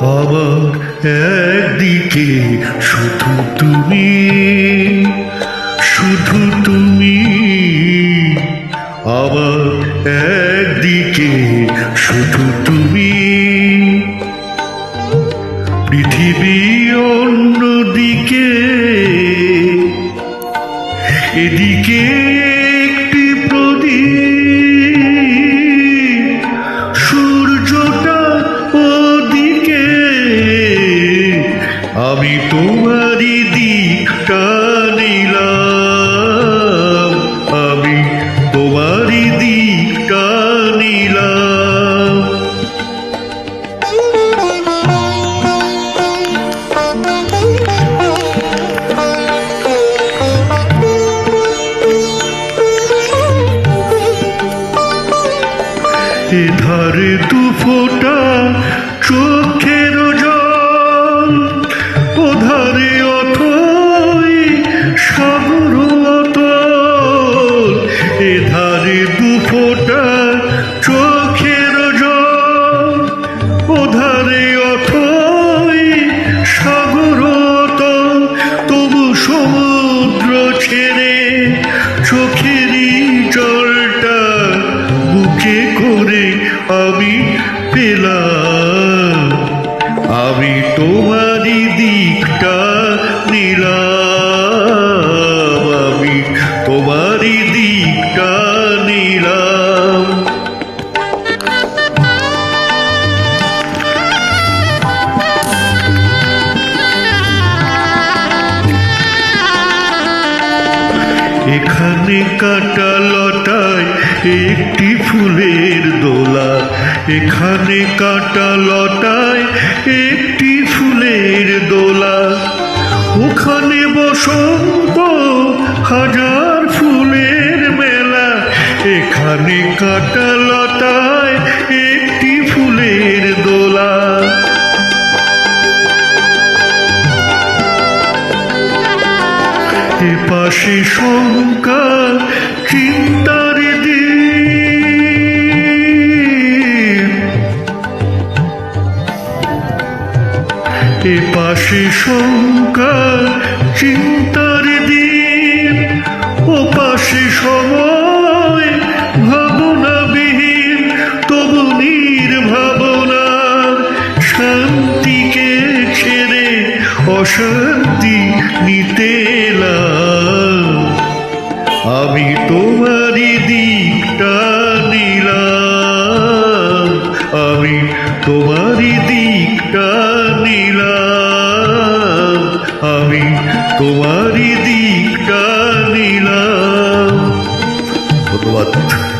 আবার একদিকে শুধু তুমি শুধু তুমি। আবার একদিকে শুধু তুমি। পৃথিবী অন্যদিকে এদিকে তোমারই দিকটা নিলাম আমি তোমারই দিকটা নিলাম। এধারে দু চোখের ওধারে অথই সাগরত তবু সমুদ্র ছেড়ে চোখেরই জলটা বুকে করে আমি পেলাম। এখানে কাটা লতায় একটি ফুলের দোলা। এখানে কাটা লতায় একটি ফুলের দোলা। ওখানে বসন্ত, হাজার ফুলের মেলা। এখানে কাটা লতায় এ পাশে শঙ্কা চিন্তার এ পাশে শঙ্কা চিন্তার দিন। ও পাশে সময় ভাবনাবিহীন, তবু নির্ভাবনার শান্তিকে অশান্তি নিতে। আমি তোমারই দিকটা নিলাম। আমি তোমারই দিকটা নিলাম। আমি তোমারই দিকটা নিলাম। ধন্যবাদ।